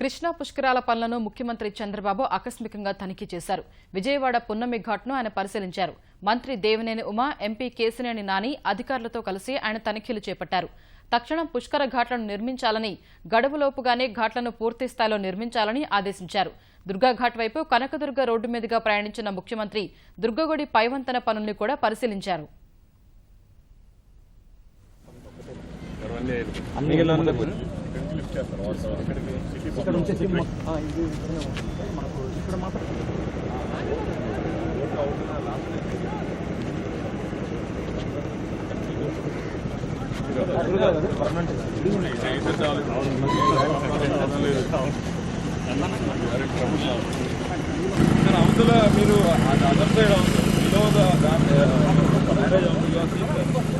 కృష్ణా పుష్కరాల పనులను ముఖ్యమంత్రి చంద్రబాబు ఆకస్మికంగా తనిఖీ చేశారు. విజయవాడ పున్నమి ఘాట్ను ఆయన పరిశీలించారు. మంత్రి దేవినేని ఉమా ఎంపీ కేసినేని నాని అధికారులతో కలిసి ఆయన తనిఖీలు చేపట్టారు. తక్షణం పుష్కర ఘాట్లను నిర్మించాలని గడువులోపుగానే ఘాట్లను పూర్తి స్థాయిలో నిర్మించాలని ఆదేశించారు. దుర్గాఘాట్ వైపు కనకదుర్గ రోడ్డు మీదుగా ప్రయాణించిన ముఖ్యమంత్రి దుర్గగుడి పైవంతన పనుల్ని కూడా పరిశీలించారు. అన్ని మనకు ఇక్కడ మాత్రం అవతల మీరు అదర్ సైడ్ అవుతుంది బిలో ద మ్యారేజ్ అవుతుంది